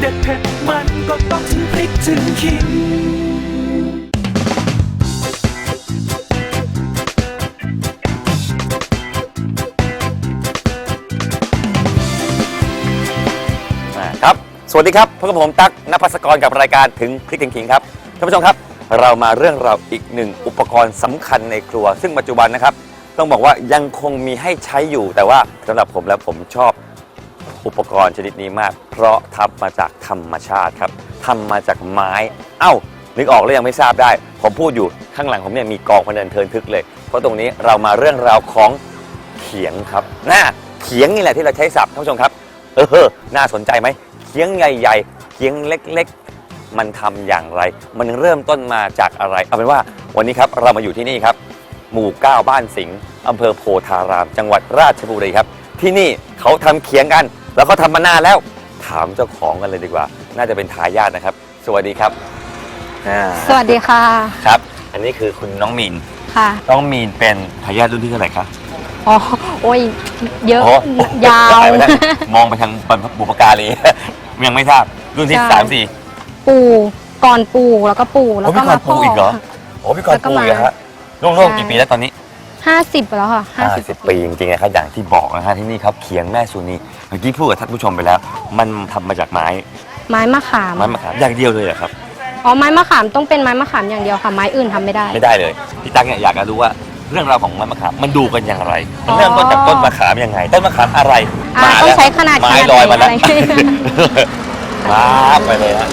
เด็ดเผ็ดมันก็ต้องถึงพริกถึงขิงครับ สวัสดีครับพบกับผมตั๊กนภัสกรกับรายการถึงพริกถึงขิงครับ ท่านผู้ชมครับ เรามาเรื่องราวอีกหนึ่งอุปกรณ์สำคัญในครัว ซึ่งปัจจุบันนะครับ ต้องบอกว่ายังคงมีให้ใช้อยู่แต่ว่าสำหรับผมแล้วผมชอบ อุปกรณ์ชนิดนี้มาก เพราะทำมาจากธรรมชาติครับทำมาจากไม้ เอ้า นึกออกแล้วยังไม่ทราบได้ ผมพูดอยู่ข้างหลังผมเนี่ยมีกองพเนินเทินทึกเลย เพราะตรงนี้เรามาเรื่องราวของเขียงครับน่าเขียงนี่แหละที่เราใช้สับท่านผู้ชมครับ เออ น่าสนใจไหมเคียงใหญ่ๆเคียงเล็กๆ มันทำอย่างไร มันเริ่มต้นมาจากอะไร เอาเป็นว่าวันนี้ครับเรามาอยู่ที่นี่ครับ หมู่ 9 บ้านสิงห์อำเภอโพธาราม จังหวัดราชบุรีครับ ที่นี่เขาทำเคียงกัน แล้วเขาทำมานานแล้ว ถามเจ้าของกันเลยดีกว่า น่าจะเป็นทายาทนะครับ สวัสดีครับอ่าสวัสดีค่ะครับ อันนี้คือคุณน้องมีน ค่ะน้องมีนเป็นทายาทรุ่นที่เท่าไหร่ครับอ๋อโอ้ยเยอะโอ้ยาวไปไม่ได้มองไปทางบุพการี ยังไม่ทราบรุ่นที่ใช่ สามสี่ปู่ก่อนปู่แล้วก็ปู่แล้วก็โอ้พี่กรมาพ่ปู่ออีกเหรอโอ้พี่กรแล้วก็ปูมาอีกเหรอฮะล่วงใช่ๆกี่ปีแล้วตอนนี้ ห้าสิบแล้วค่ะห้าสิบ50 ปีจริงๆนะครับอย่างที่บอกนะฮะที่นี่ครับเขียงแม่สุนีเมื่อกี้พูดกับท่านผู้ชมไปแล้ว มันทำมาจากไม้ไม้มะขามไม้มะขามอย่างเดียวเลยเหรอครับ อ๋อไม้มะขามต้องเป็นไม้มะขามอย่างเดียวค่ะไม้อื่นทำไม่ได้ ไม่ได้เลยพี่ตั๊กเนี่ยอยากจะรู้ว่าเรื่องราวของไม้มะขามมันดูกันอย่างไรมันเริ่มต้นจากต้นมะขามยังไงต้นมะขามอะไรอ่ามาต้องแล้วใช้ขนาดไม้ขนาดลอยมาแล้วไหนอะไร มาไปเลยฮะ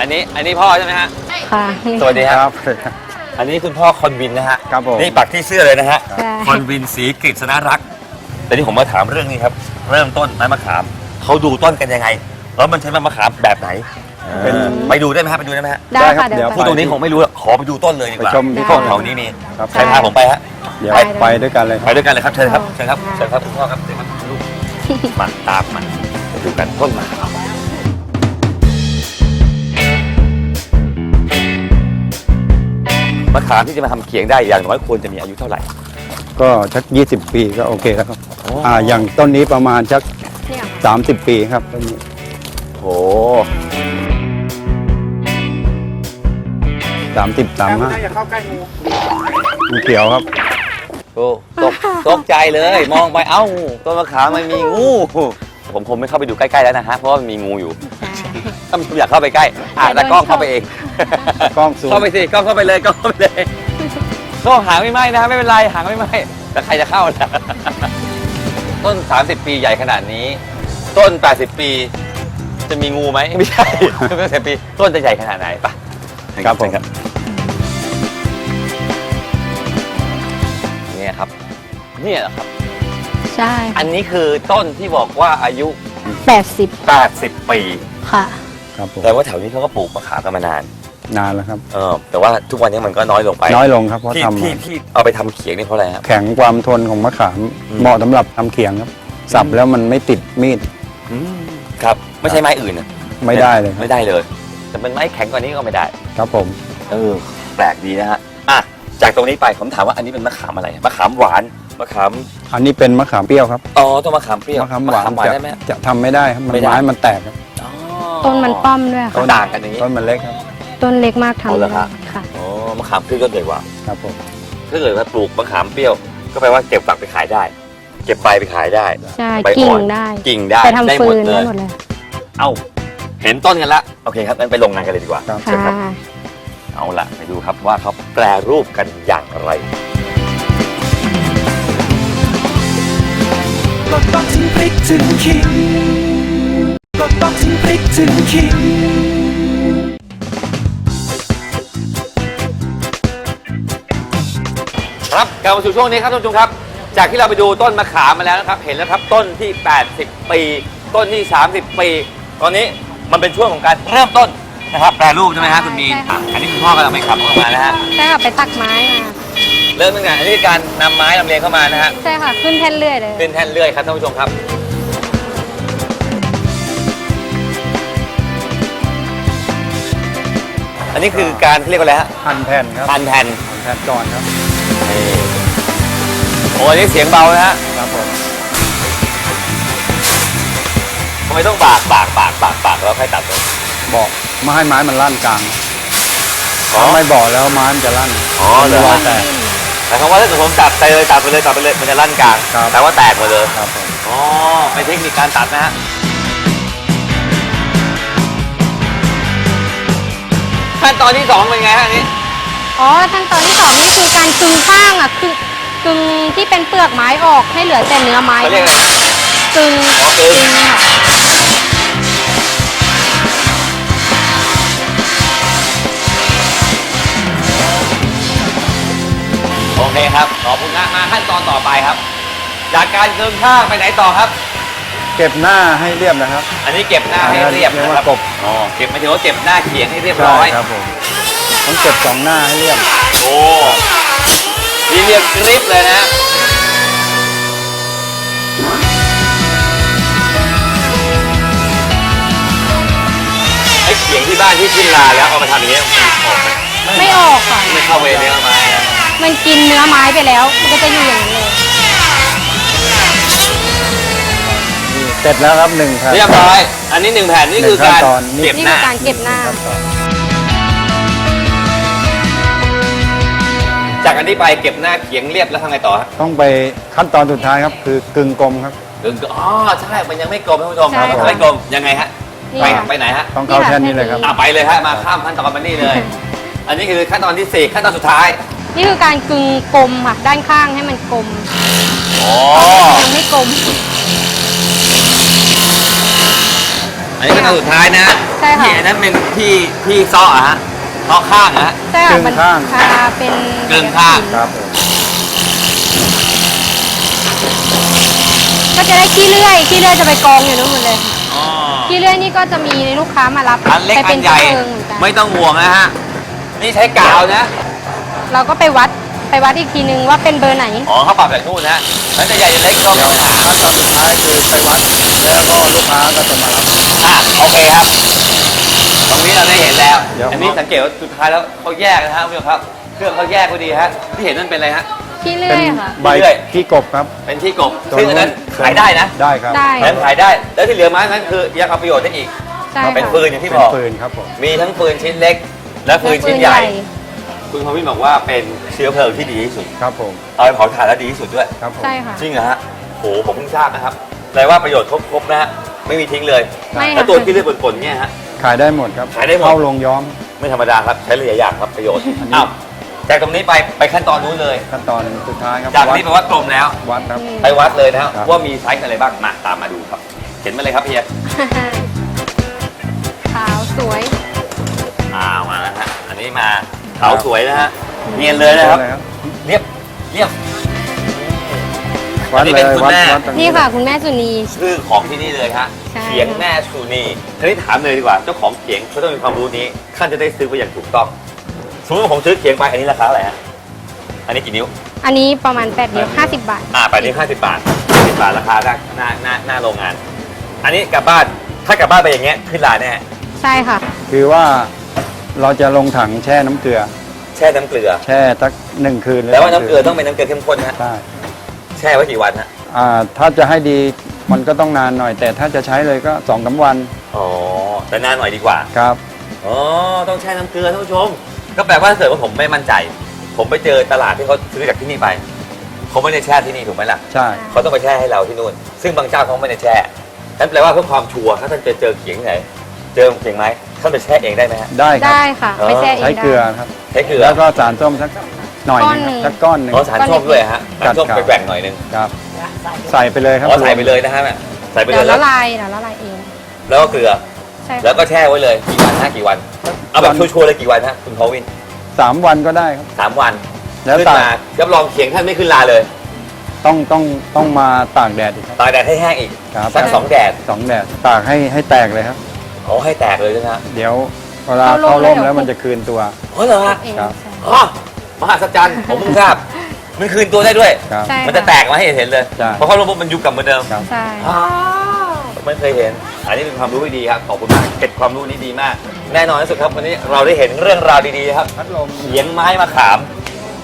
อันนี้อันนี้พ่อใช่ไหมฮะค่ะ สวัสดีครับครับ อันนี้คุณพ่อคอนวินนะฮะครับผม นี่ปักที่เสื้อเลยนะฮะ ใช่ คอนวินสีกฤษณรักษ์แต่นี่ผมมาถามเรื่องนี้ครับ เริ่มต้นไม้มะขามเขาดูต้นกันยังไงแล้วมันใช้ไม้มะขามแบบไหน เป็น ไปดูได้ไหมฮะไปดูได้ไหมฮะได้ได้ครัค่ะบเดี๋ยวเดี๋ยว พูดตรงนี้ผมไม่รู้อะขอไปดูต้นเลยดีกว่าไปชมที่ที่ต้น แถวนี้มีครับใครพาผมไปฮะ เดี๋ยวไปไปด้วยกันเลยคไปรับ ด้วยกันเลยครับเชิญครับเชิญครับค่ะเชิญครับคุณพ่อครับเชิญครับลูกมาตามมาไปดูกันต้นมะขามมะขามที่จะมาทำเขียงได้อย่างน้อยควรจะมีอายุเท่าไหร่ ก็ชัก 20 ปีก็โอเคแล้วครับโอ้อ่าอย่างต้นนี้ประมาณชัก เนี่ย30 ปีครับต้นนี้โห30 35อย่าเข้าใกล้งูงูเขียวครับ โอ้ตกตกใจเลย มองไปเอ้าต้นมะขามมันมีงู ผมคงไม่เข้าไปดูใกล้ๆแล้วนะฮะ เพราะว่ามันมีงูอยู่ถ้าผมอยากเข้าไปใกล้ อะแต่กล้องเข้าไปเอง กล้องซูม เข้าไปสิกล้องเข้าไปเลยกล้องเข้าไปเลย กล้องหางไม่ไหม้นะไม่เป็นไรหางไม่ไหม้แต่ใครจะเข้าล่ะต้น 30 ปีใหญ่ขนาดนี้ ต้น 80 ปี จะมีงูไหมไม่ใช่ไม่ใช่ปีต้นจะใหญ่ขนาดไหนปะครับผมเชิญเนี่ยครับ เนี่ยแหละครับ ใช่อันนี้คือต้นที่บอกว่าอายุแปดสิบ80 ปี ค่ะ ครับผมแต่ว่าแถวนี้เขาก็ปลูกมะขามกันมานาน นานแล้วครับ เออแต่ว่าทุกวันนี้มันก็น้อยลงไปน้อยลงครับเพราะที่ทำที่ที่เอาไปทำเขียงนี่เพราะอะไรครับ แข็งความทนของมะขามอืม เหมาะสำหรับทำเขียงครับ สับแล้วมันไม่ติดมีดครับ ไม่ใช่ไม้อื่นนะไม่ได้เลยครับไม่ได้เลย แต่เป็นไม้แข็งกว่านี้ก็ไม่ได้ ครับผม เออ แปลกดีนะฮะอะจากตรงนี้ไปผมถามว่าอันนี้เป็นมะขามอะไรมะขามหวานมะขามอันนี้เป็นมะขามเปรี้ยวครับอ๋อต้นมะขามเปรี้ยวมะขามหวานหวานจะได้ไหม จะทำไม่ได้ครับมันไม่ได้ ไม้มันแตกครับ อ๋อต้นมันป้อมด้วยต้ค่ะนด่างกันอย่างนี้ ต้นมันเล็กครับ ต้นเล็กมากทำเอาเหรไม่อได้ฮะค่ะ อ๋อมะขามเปรี้ยวต้นใหญ่กว่า ครับผม ถ้าเกิดว่าปลูกมะขามเปรี้ยว ก็แปลว่าเก็บฝักไปขายได้ เก็บใบไปขายได้ ใช่ใบอ่อนกิ่งได้ กิ่งได้ไปได้ทำหฟืมดนเลได้ย หมดเลยเอ้า เห็นต้นกันละ โอเคครับงั้นไปลงงานกันเลยดีกว่าครับ เชิญครับค่ะ เอาละไปดูครับว่าเขาแปรรูปกันอย่างไร ก็ต้องถึงพริกถึงขิงก็ต้องถึงพริกถึงขิง ครับกลับมาสู่ช่วงนี้ครับท่านผู้ชมครับ จากที่เราไปดูต้นมะขามมาแล้วนะครับ เห็นแล้วครับต้นที่ 80 ปี ต้นที่ 30 ปี ตอนนี้มันเป็นช่วงของการเริ่มต้นนะครับแปรรูปใช่ไหมฮะคุณมีนใช่ค่ะอะอันนี้คุณพ่อกำลังไปขับเข้ามานะฮะใช่ค่ะไปตักไม้มาเริ่มตั้งแต่อันนี้คือการนำไม้ลำเลียงเข้ามานะฮะ ใช่ค่ะ ขึ้นแท่นเลื่อยเลยขึ้นแท่นเลื่อยครับท่านผู้ชมครับ อันนี้คือการเรียกว่าอะไรฮะพันแผ่นครับพันแผ่นพันแผ่นก่อนครับนี่ โอ้อันนี้เสียงเบานะฮะครับผมทำไมต้องบากบากบากบากบากแล้วค่อยตัดเลยบอกไม่ให้ไม้มันลั่นกลางอ๋อ ถ้าไม่บอกแล้วไม้มันจะลั่นอ๋อเหรอมันจะแตก หมายความว่าถ้าเกิดผมตัดไปเลยตัดไปเลยตัดไปเลยมันจะลั่นกลาง ครับ แต่ว่าแตกหมดเลย ครับผมอ๋อเป็นเทคนิคการตัดนะฮะ ขั้นตอนที่สองเป็นไงฮะอันนี้ อ๋อขั้นตอนที่สองนี่คือการกึงข้างอะคือกึงที่เป็นเปลือกไม้ออกให้เหลือแต่เนื้อไม้เขาเรียกอะไรกึงอ๋อกึงค่ะโอเคครับ ขอบคุณนะมาขั้นตอนต่อไปครับ จากการเกินข้างไปไหนต่อครับ เก็บหน้าให้เรียบนะครับ อันนี้เก็บหน้าให้เรียบเรียกนะว่าครับกบอ๋อ เก็บหมายถึงว่าเก็บหน้าเขียงให้เรียบใช่ร้อยครับผม ต้องเก็บสองหน้าให้เรียบโอ้นี่เรียบกริบเลยนะไอ้เขียงที่บ้านที่ขึ้นลาแล้วเอามาทำอย่างนี้ยมันออกไหมไม่ออกค่ะ ไม่เข้าไปในเนื้อไม้นะมันกินเนื้อไม้ไปแล้ว มันก็จะอยู่อย่างนั้นเลยนี่เสร็จแล้วครับหนึ่งแผ่นเรียบร้อย อันนี้หนึ่งแผ่นนี่คือการหนึ่งขั้นตอนนี่ เก็บนี่หคืน้า อการเก็บหน้าขั้นตอน จากอันนี้ไปเก็บหน้าเขียงเรียบแล้วทำไงต่อฮะต้องไปขั้นตอนสุดท้ายครับ คือกึ่งกลมครับกึ่งก็อ๋อใช่มันยังไม่กลมท่านผู้ชมใช่ค่ะไม่กลมยังไงฮะนี่ไปค่ะ ไปไหนฮะต้องเข้าแท่นนี้เลยครับ อะไปเลยฮะมาข้ามขั้นตอนมานี่เลย อันนี้คือขั้นตอนที่สี่ขั้นตอนสุดท้ายนี่คือการกึงกลมค่ะ ด้านข้างให้มันกลมอ๋อยังไม่กลม อันนี้ขั้นตอนสุดท้ายนะใช่ค่ะ ที่อันนั้นเป็นที่ที่ซ้ออะฮะ ซ้อข้างอะฮะ ใช่ค่ะกึ่งมันข้างอ่าเป็นกึ่งข้าง ครับผมก็จะได้ขี้เลื่อยขี้เลื่อยจะไปกองอยู่นู่นหมดเลยอ๋อขี้เลื่อยนี่ก็จะมีลูกค้ามารับอันเล็กไปอัเป็นนใหญ่ เชื้อเพลิงเหมือนกัน ไม่ต้องห่วงนะฮะ นี่ใช้กาวนะ เราก็ไปวัดไปวัดอีกทีนึงว่าเป็นเบอร์ไหน อ๋อเขาปรับแบบนู่นนะแล้วจะใหญ่จะเล็กก็ไม่มีปัญหาขั้นตอนสุดท้ายคือไปวัดแล้วก็ลูกค้าก็จะมารับ อะโอเคครับ ตรงนี้เราได้เห็นแล้ว เดี๋ยว อันนี้สังเกตว่าสุดท้ายแล้วเขาแยกนะฮะคุณผู้ชมครับ เครื่องเขาแยกพอดีฮะ ที่เห็นนั่นเป็นอะไรฮะ ขี้เลื่เป็อนยค่ะ ใบเรื่อย ขี้กบครับเป็นที่กบซึ่งอันนั้นขายได้นะได้ครับได้อันนั้นขายได้ แล้วที่เหลือไม้นั้นคือยังเอาประโยชน์ได้อีก ใช่มาเป็นค่ะปืนอย่างที่เป็บนอก ปืนครับผมมีทั้งปืนชิ้นเล็ก และปืนชิ้นใหญ่ คุณพวินบอกว่าเป็นเชื้อเพลิงที่ดีที่สุด ครับผมเอาไปเผาถ่านแล้วดีที่สุดด้วย ครับผมใช่ค่ะ จริงเหรอฮะโหผมเพิ่งทราบนะครับแปลว่าประโยชน์ครบๆนะฮะ ไม่มีทิ้งเลย ไม่แล้วค่ะตัวที่เลือดปนๆเนี่ยฮะ ขายได้หมดครับขายได้หมด เข้าโรงย้อม ไม่ธรรมดาครับ ใช้หลายอย่างครับประโยชน์อันนี้ อ้าวจากตรงนี้ไปไปขั้นตอนนู้นเลย ขั้นตอนสุดท้ายครับจากวัดนี้ไปวัดกลมแล้ว วัดครับ ไปวัดเลยนะครับครับ ว่ามีไซส์อะไรบ้างมาตามมาดูครับ เห็นมาเลยครับเฮียขาวสวย อ้าวมาแล้วฮะอันนี้มาขาวสวยนะฮะเนียนเลยนะครับเลยครับเรียบเรียบ วัดอันนี้เลเป็นยคุณวัดแม่ วัดตรง นี่ค่ะ คุณแม่สุนี ชื่อของที่นี่เลยฮะ ใช่เขียงแม่สุนีทีนี้ถามเลยดีกว่าเจ้าของเขียงเขาต้องมีความรู้นี้ท่านจะได้ซื้อไปอย่างถูกต้องสมมติว่าผมซื้อเขียงไปอันนี้ราคาอะไรฮะอันนี้กี่นิ้ว อันนี้ประมาณ8นิ้ว50 บาท อ่าไปนี้50 บาท50บาทราคาหน้าหน้าหน้าหน้าโรงงาน อันนี้กลับบ้านถ้ากลับบ้านไปอย่างเงี้ยขึ้นลาแน่ใช่ค่ะ คือว่าเราจะลงถังแช่น้ำเกลือ แช่น้ำเกลือ แช่สักหนึ่งคืนหรืแล้วว่าน้ำเกลือสต้องเป็นน้ำเกลือเข้มข้นนะฮะใช่แช่ไว้กี่วันฮะอ่าถ้าจะให้ดี มันก็ต้องนานหน่อย แต่ถ้าจะใช้เลยก็สองสามวันอ๋อแต่นานหน่อยดีกว่าครับ อ๋อต้องแช่น้ำเกลือท่านผู้ชม ก็แปลว่าถ้าเกิดว่าผมไม่มั่นใจ ผมไปเจอตลาดที่เขาซื้อจากที่นี่ไปเขาไม่ได้แช่ที่นี่ถูกไหมล่ะใช่ เขาต้องไปแช่ให้เราที่นู่น ซึ่งบางเจ้าเขาไม่ได้แช่นั่นแปลว่าเพื่อความชัวร์ถ้าท่านจะเจอเขียงที่ไหน เจอเขียงไหมท่านไปแช่เองได้ไหมฮะ ได้ครับได้ค่ะเออไปแช่เองใช้ได้ เกลือครับใช้เกลือ แล้วก็สารส้มสัก หน่อยหนึงก้อนหนึ่ง สักก้อนหนึ่ง อ๋อสารส้มด้วยฮะสารส้มกัดไปกาวแกว่งหน่อยนึงครับ ใส่ไปเลยครับอ๋อใส่ไปเลยนะฮะแม่ใส่ไปเลเดี๋ยยวแล้ละวลายเดี๋ยวละลายเอง แล้วก็เกลือ ใช่แล้วค่ะก็แช่ไว้เลยกี่วันฮะกี่วัน เอาแบบชัวร์ๆเลยกี่วันฮะคุณพอวินสามวันก็ได้ครับ สามวันแล้วขึ้นตากมารับรองเขียงท่านไม่ขึ้นลาเลย ต้องต้องต้องมาตากแดดอีกครับ ตากแดดให้แห้งอีกครับ สักสองแดดสองแดดตากให้ให้แตกเลยครับ อ๋อให้แตกเลยนะฮะเดี๋ยวเวลาเข้าร่มแล้วมันจะคืนตัว อ๋อเหรอฮะเองครับ ใช่อ๋อ มหัศจรรย์ผมเพิ่งทราบ มันคืนตัวได้ด้วย ครับ ใช่ มันจะแตกมาให้เห็นเลยใช่เพราะเขาลงปุ๊บมันยุบกลับเหมือนเดิมครับ ใช่อ๋อไม่เคยเห็น อันนี้เป็นความรู้ที่ดีครับขอบคุณมากเก็บความรู้นี้ดีมาก แน่นอนที่สุดครับวันนี้เราได้เห็นเรื่องราวดีๆครับ พัดลมเขียงไม้มะขาม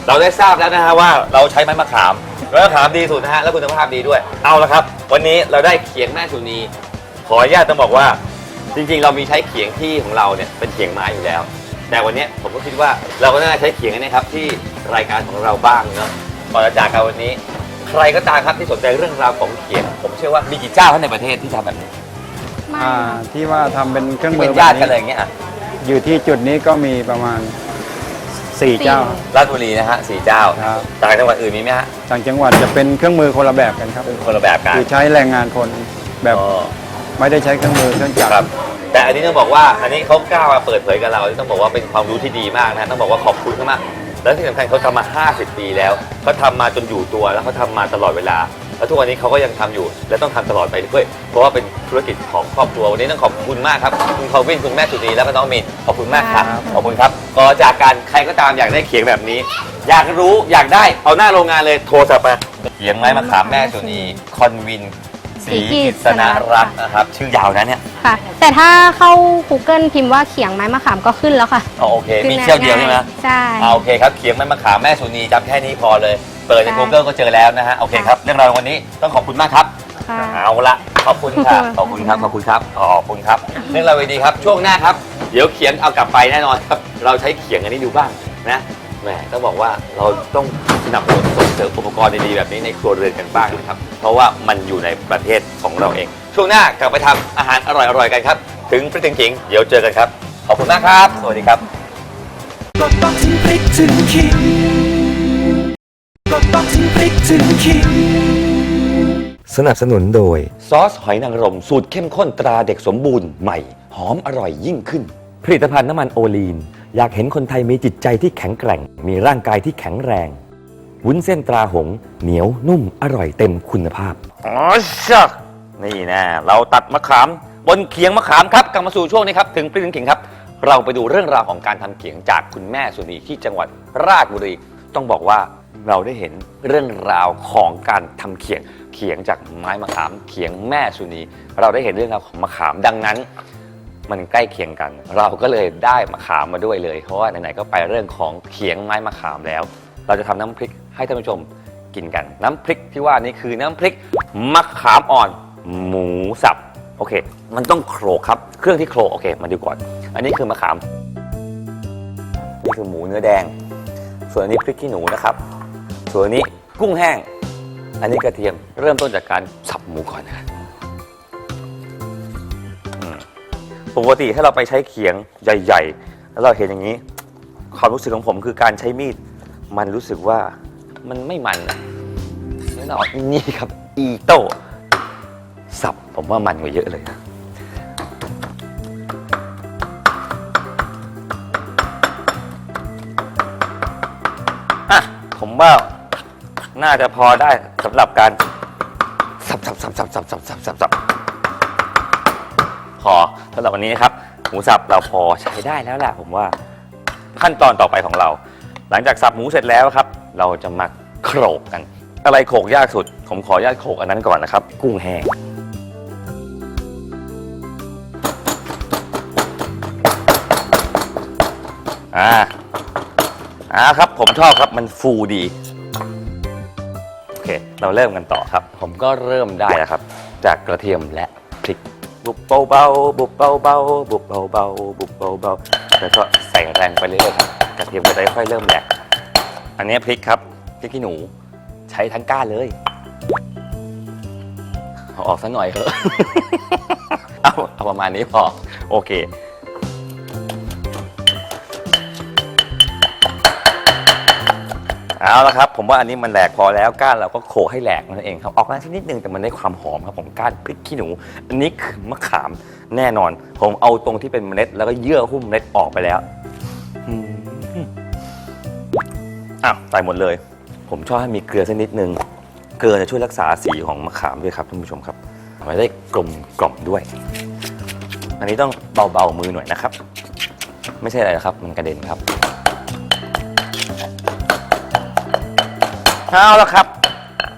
เราได้ทราบแล้วนะฮะว่าเราใช้ไม้มะขามไม้มะขามดีสุดนะฮะแล้วคุณภาพดีด้วย เอาละครับ วันนี้เราได้เขียงแม่สุนี ขออนุญาตต้องบอกว่า จริงๆ เรามีใช้เขียงที่ของเราเนี่ยเป็นเขียงไม้อยู่แล้ว แต่วันเนี้ยผมก็คิดว่าเราก็น่าจะใช้เขียงอันนี้ครับที่รายการของเราบ้างเนาะก่อนจะจากกันวันนี้ ใครก็ตามครับที่สนใจเรื่องราวของเขียง ผมเชื่อว่ามีกี่เจ้าท่านในประเทศที่ทำแบบนี้ไม่อ่าที่ว่าทำเป็นเครื่องที่มืเป็อนญาติแบบกันอะไรอย่างเงี้ยอะอยู่ที่จุดนี้ก็มีประมาณ4เจ้าราชบุรีนะฮะสี่เจ้าครับต่างจังหวัดอื่นมีไหมฮะต่างจังหวัดจะเป็นเครื่องมือคนละแบบกันครับ คนละแบบกันคือใช้แรงงานคนแบบอ๋อ ไม่ได้ใช้เครื่องมือเครื่องจักรครับ แต่อันนี้ต้องบอกว่าอันนี้เขากล้ามาเปิดเผยกับเราต้องบอกว่าเป็นความรู้ที่ดีมากนะต้องบอกว่าขอบคุณเขามากแล้วที่สำคัญเขาทำมา 50 ปีแล้วเขาทำมาจนอยู่ตัวแล้วเขาทำมาตลอดเวลา แล้วทุกวันนี้เขาก็ยังทำอยู่ และต้องทำตลอดไปด้วยเพราะว่าเป็นธุรกิจของครอบครัววันนี้ต้องขอบคุณมากครับคุณคอวินคุณแม่สุนีแล้วก็น้องมีนขอบคุณมากครับขอบคุณครับก็จากการใครก็ตามอยากได้เขียงแบบนี้ อยากรู้อยากได้เอาหน้าโรงงานเลยโทรศัพท์มาเขียงไม้มะขามแม่สุนีคอนวิน ศรีกิษณรัตน์นะครับ ชื่อยาวนะเนี่ยค่ะ แต่ถ้าเข้า Google พิมพ์ว่าเขียงไม้มะขามก็ขึ้นแล้วค่ะ อ๋อโอเค ขึ้นมีเที่ยวเดียวใช่ไหมง่าใช่อ่าโอเคครับเขียงแม่มะขามแม่สุนีจำแค่นี้พอเลย เปิดในใช่ Google ก็เจอแล้วนะฮะ โอเคครับ เรื่องราววันนี้ต้องขอบคุณมากครับค่ะเอาละขอบคุณค่ะขอบคุณครับ ขอบคุณครับ ขอบคุณครับ เรื่องราวดีๆครับ ช่วงหน้าครับ เดี๋ยวเขียงเอากลับไปแน่นอนครับ เราใช้เขียงอันนี้ดูบ้างนะ แหมต้องบอกว่าเราต้องสนับสนุนส่งเสริมอุปกรณ์ดีๆแบบนี้ในครัวเรือนกันบ้างนะครับ เพราะว่ามันอยู่ในประเทศของเราเอง ช่วงหน้ากลับไปทำอาหารอร่อยๆกันครับ ถึงพริกถึงขิงเดี๋ยวเจอกันครับ ขอบคุณมากครับ สวัสดีครับก็ต้องถึงพริกถึงขิงก็ต้องถึงพริกถึงขิง สนับสนุนโดย ซอสหอยนางรมสูตรเข้มข้นตราเด็กสมบูรณ์ใหม่ หอมอร่อยยิ่งขึ้น ผลิตภัณฑ์น้ำมันโอลีน อยากเห็นคนไทยมีจิตใจที่แข็งแกร่ง มีร่างกายที่แข็งแรง วุ้นเส้นตราหง เหนียวนุ่มอร่อยเต็มคุณภาพ อ๋อชักนี่นะ เราตัดมะขาม บนเขียงมะขามครับกลับมาสู่ช่วงนี้ครับ ถึงปริ้นขิงครับ เราไปดูเรื่องราวของการทำเขียงจากคุณแม่สุนีที่จังหวัดราชบุรี ต้องบอกว่าเราได้เห็นเรื่องราวของการทำเขียง เขียงจากไม้มะขาม เขียงแม่สุนี เราได้เห็นเรื่องราวของมะขามดังนั้น มันใกล้เคียงกัน เราก็เลยได้มะขามมาด้วยเลย เพราะว่าไหนๆก็ไปเรื่องของเขียงไม้มะขามแล้ว เราจะทำน้ำพริกให้ท่านผู้ชมกินกัน น้ำพริกที่ว่านี่คือน้ำพริกมะขามอ่อน หมูสับโอเค มันต้องโขลกครับ เครื่องที่โขลกโอเคมาดูก่อน อันนี้คือมะขาม นี่คือหมูเนื้อแดง ส่วนอันนี้พริกขี้หนูนะครับ ส่วนอันนี้กุ้งแห้ง อันนี้กระเทียม เริ่มต้นจากการสับหมูก่อนนะครับ ปกติถ้เราไปใช้เขียงใหญ่ ๆ แล้วเราเห็นอย่างนี้ ความรู้สึกของผมคือการใช้มีด มันรู้สึกว่ามันไม่มันนะแน่นอนนี่ครับ อีโต้สับผมว่ามันกว่าเยอะเลยนะอะผมว่าน่าจะพอได้สำหรับการสับสับสับสับสับสับสับสับ พอสำหรับวันนี้นะครับหมูสับเราพอใช้ได้แล้วแหละผมว่าขั้นตอนต่อไปของเรา หลังจากสับหมูเสร็จแล้วครับ เราจะมาโขลกกัน อะไรโขลกยากสุด ผมขออนุญาตโขลกอันนั้นก่อนนะครับ กุ้งแห้งอ่าอ่าครับผมชอบครับมันฟูดีโอเค เราเริ่มกันต่อครับ ผมก็เริ่มได้แล้วครับ จากกระเทียมและ บุบเบาๆบุบเบาๆบุบเบาๆบุบเบาๆแล้วก็ใส่แรงไปเรื่อยๆครับกระเทียมก็จะค่อยๆเริ่มแหลกอันนี้พริกครับพริกขี้หนูใช้ทั้งก้านเลยเอาออกสักหน่อยเถอะเอาเอาประมาณนี้พอโอเค เอาละครับ ผมว่าอันนี้มันแหลกพอแล้วก้านเราก็โขลกให้แหลกนั่นเองครับ ออกมาสักนิดนึงแต่มันได้ความหอมครับของก้านพริกขี้หนู อันนี้คือมะขามแน่นอน ผมเอาตรงที่เป็นเมล็ด แล้วก็เยื่อหุ้มเมล็ดออกไปแล้วอืมอ้าวใส่หมดเลย ผมชอบให้มีเกลือสักนิดนึง เกลือจะช่วยรักษาสีของมะขามด้วยครับท่านผู้ชมครับมันได้กลมกล่อมด้วย อันนี้ต้องเบาๆมือหน่อยนะครับ ไม่ใช่อะไรนะครับ มันกระเด็นครับ เอาแล้วครับ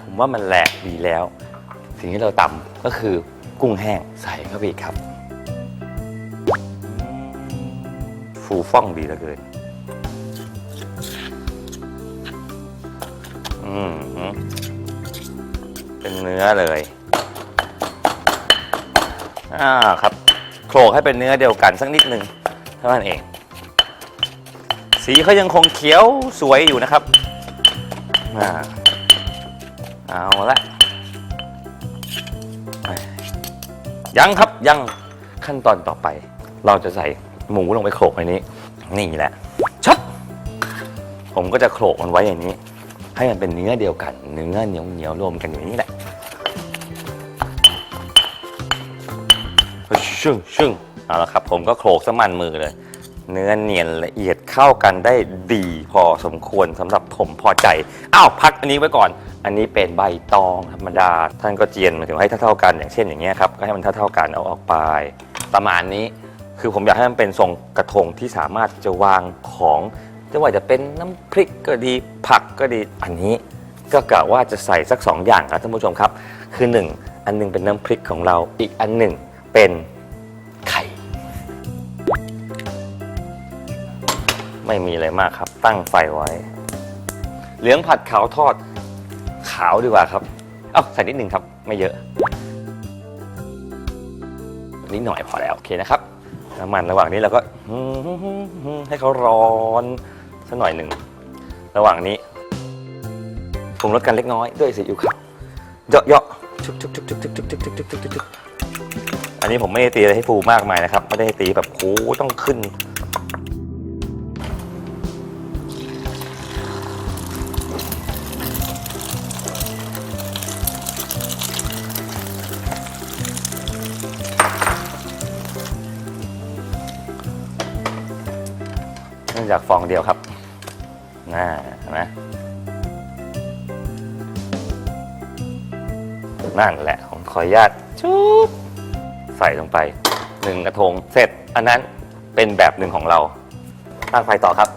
ผมว่ามันแหลกดีแล้ว สิ่งที่เราตำก็คือกุ้งแห้งใส่เข้าไปอีกครับ ฟูฟ่องดีเหลือเกินอืมเป็นเนื้อเลยอ่าครับโขลกให้เป็นเนื้อเดียวกันสักนิดหนึ่งเท่านั้นเอง สีเขายังคงเขียวสวยอยู่นะครับ อ่าเอาละยังครับยังขั้นตอนต่อไป เราจะใส่หมูลงไปโขลกในนี้ นี่แหละชับผมก็จะโขลกมันไว้อย่างนี้ ให้มันเป็นเนื้อเดียวกัน เนื้อเหนียวเหนียวๆรวมกันอย่างนี้แหละชึ่งชึ่งเอาละครับ ผมก็โขลกสมันมือเลย เนื้อเนียนละเอียดเข้ากันได้ดีพอสมควรสำหรับผมพอใจอ้าวพักอันนี้ไว้ก่อน อันนี้เป็นใบตองธรรมดา ท่านก็เจียนมาถึงให้เท่าๆกันอย่างเช่นอย่างเงี้ยครับก็ให้มันเท่าๆกันเอาออกไป ประมาณนี้คือผมอยากให้มันเป็นทรงกระทงที่สามารถจะวางของจะว่าจะเป็นน้ำพริกก็ดีผักก็ดีอันนี้ ก็กะว่าจะใส่สักสองอย่างครับท่านผู้ชมครับ คือหนึ่งอันหนึงเป็นน้ำพริกของเราอีกอันหนึ่งเป็น ไม่มีอะไรมากครับ ตั้งไฟไว้ เหลืองผัดขาวทอด ขาวดีกว่าครับ เอ้าใส่นิดหนึ่งครับ ไม่เยอะนิดหน่อยพอแล้วโอเคนะครับน้ำมันระหว่างนี้เราก็ให้เขาร้อนสักหน่อยหนึ่ง ระหว่างนี้ปรุงรสกันเล็กน้อยด้วยซีอิ๊วขาวเยาะเยาะชุบชุบชุบชุบชุบชุบชุบชุบชุบชุบชุบชุบอันนี้ผมไม่ได้ตีอะไรให้ฟูมากมายนะครับ ไม่ได้ตีแบบโอ้ต้องขึ้น นั่นแหละผมขออนุญาตชุบใส่ลงไปหนึ่งกระทงเสร็จ อันนั้นเป็นแบบหนึ่งของเราตั้งไฟต่อครับ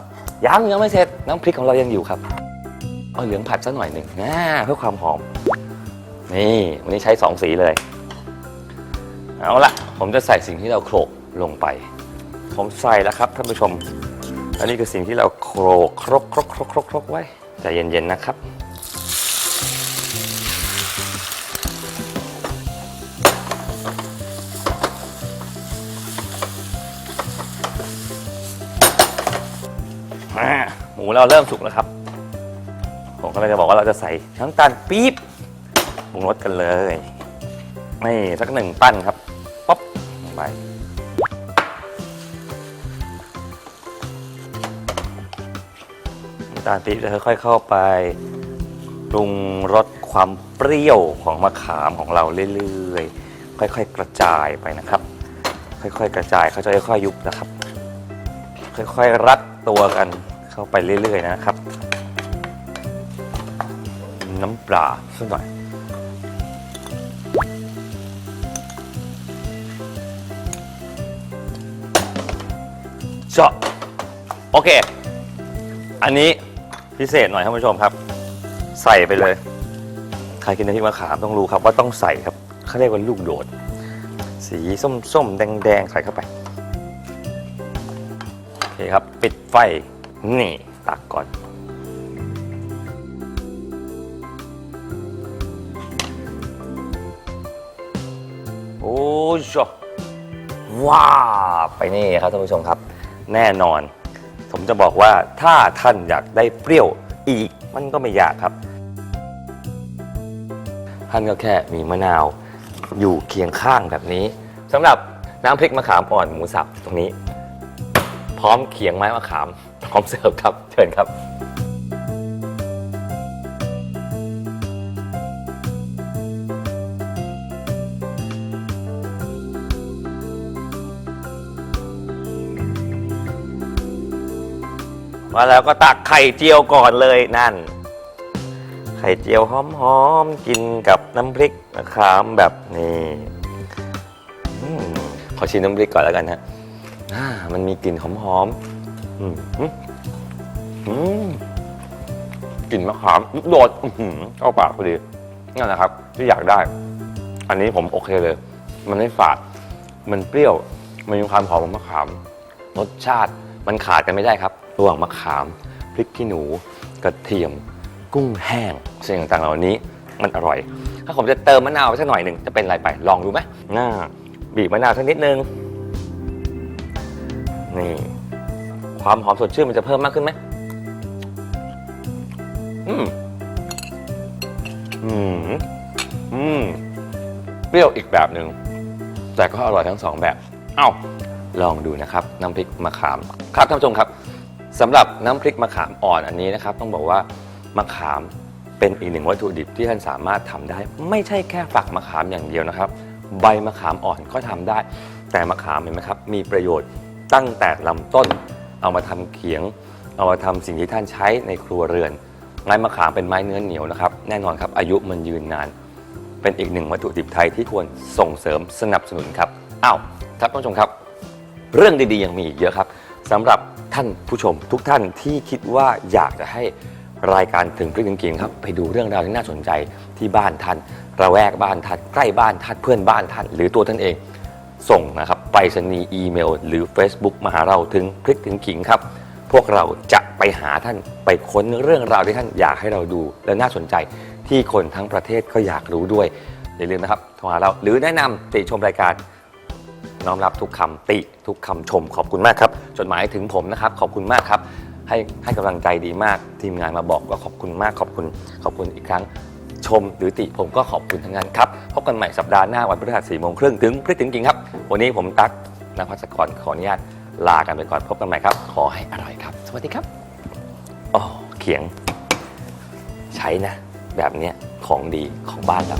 ยังยังไม่เสร็จน้ำพริกของเรายังอยู่ครับเอาเหลืองผัดสักหน่อยหนึ่งอ่าเพื่อความหอม นี่วันนี้ใช้สองสีเลย เอาละผมจะใส่สิ่งที่เราโขลกลงไป ผมใส่แล้วครับท่านผู้ชม อันนี้คือสิ่งที่เราโขลกครกครกครกครกครกไว้ใจเย็นๆนะครับ เราเริ่มสุกแล้วครับ ผมก็เลยจะบอกว่าเราจะใส่น้ำตาลปี๊บปรุงรสกันเลยนี่สักหนึ่งปั้นครับป๊อปลงไปน้ำตาลปี๊บจะค่อยๆเข้าไปปรุงรสความเปรี้ยวของมะขามของเราเรื่อยๆ ค่อยๆ กระจายไปนะครับ ค่อยๆ กระจายเขาจะค่อยๆยุบนะครับ ค่อยๆ รัดตัวกัน เข้าไปเรื่อย ๆ นะครับ น้ำปลาสักหน่อยเจาะโอเค อันนี้พิเศษหน่อยท่านผู้ชมครับ ใส่ไปเลย ใครกินน้ำพริกมะขามต้องรู้ครับว่าต้องใส่ครับเขาเรียกว่าลูกโดด สีส้มๆ แดง ๆ ใส่เข้าไป โอเคครับ ปิดไฟ นี่ตักก่อน โอ้ชว้าไปนี่ครับท่านผู้ชมครับ แน่นอน ผมจะบอกว่าถ้าท่านอยากได้เปรี้ยวอีกมันก็ไม่ยากครับ ท่านก็แค่มีมะนาวอยู่เคียงข้างแบบนี้สำหรับน้ำพริกมะขามอ่อนหมูสับตรงนี้ พร้อมเขียงไม้มะขาม พร้อมเสิร์ฟครับ เชิญครับ มาแล้วก็ตักไข่เจียวก่อนเลยนั่น ไข่เจียวหอมๆกินกับน้ำพริกมะขามแบบนี้อขอชิมน้ำพริกก่อนแล้วกันฮะมันมีกลิ่นหอมๆ อืมอืมกลิ่นมะขามลูกโดดเข้าปากพอดีนั่นแหละครับ ที่อยากได้ อันนี้ผมโอเคเลย มันไม่ฝาด มันเปรี้ยว มันมีความหอมของมะขาม รสชาติมันขาดกันไม่ได้ครับ ระหว่างมะขาม พริกขี้หนู กระเทียม กุ้งแห้งสิ่งต่างๆเหล่านี้ มันอร่อย ถ้าผมจะเติมมะนาวไปสักหน่อยหนึ่งจะเป็นอะไรไป ลองดูไหมน่าบีบมะนาวสักนิดนึง นี่ ความหอมสดชื่นมันจะเพิ่มมากขึ้นไหมอืม อืม อืม เปรี้ยวอีกแบบหนึ่ง แต่ก็อร่อยทั้งสองแบบ เอ้า ลองดูนะครับ น้ำพริกมะขาม ครับท่านผู้ชมครับสำหรับน้ำพริกมะขามอ่อนอันนี้นะครับ ต้องบอกว่ามะขามเป็นอีกหนึ่งวัตถุดิบที่ท่านสามารถทำได้ ไม่ใช่แค่ฝักมะขามอย่างเดียวนะครับ ใบมะขามอ่อนก็ทำได้ แต่มะขามเห็นไหมครับ มีประโยชน์ตั้งแต่ลำต้น เอามาทำเขียง เอามาทำสิ่งที่ท่านใช้ในครัวเรือน ไม้มะขามเป็นไม้เนื้อเหนียวนะครับ แน่นอนครับอายุมันยืนนาน เป็นอีกหนึ่งวัตถุดิบไทยที่ควรส่งเสริมสนับสนุนครับอ้าวท่านผู้ชมครับ เรื่องดีๆยังมีอีกเยอะครับสำหรับท่านผู้ชมทุกท่านที่คิดว่าอยากจะให้รายการถึงพริกถึงกิ่งครับ ไปดูเรื่องราวที่น่าสนใจที่บ้านท่าน ระแวกบ้านท่าน ใกล้บ้านท่านเพื่อนบ้านท่าน หรือตัวท่านเอง ส่งนะครับไปรษณีย์อีเมล หรือ Facebook มาหาเราถึงพริกถึงขิงครับ พวกเราจะไปหาท่านไปค้นเรื่องราวที่ท่านอยากให้เราดู และน่าสนใจที่คนทั้งประเทศก็อยากรู้ด้วย อย่าลืมนะครับโทรหาเราหรือแนะนำติชมรายการ น้อมรับทุกคำติทุกคำชมขอบคุณมากครับ จดหมายถึงผมนะครับ ขอบคุณมากครับ ให้ให้กำลังใจดีมากทีมงานมาบอกก็ขอบคุณมากขอบคุณขอบคุณอีกครั้ง มหรือติผมก็ขอบคุณทั้งนั้นครับ พบกันใหม่สัปดาห์หน้าวันพฤหัสสี่โมงครึ่งถึงพฤถึงจริงครับ วันนี้ผมตั๊กนภัสกรขออนุญาตลากันไปก่อนพบกันใหม่ครับ ขอให้อร่อยครับ สวัสดีครับอ๋อเขียง ใช้นะ แบบเนี้ยของดีของบ้านเรา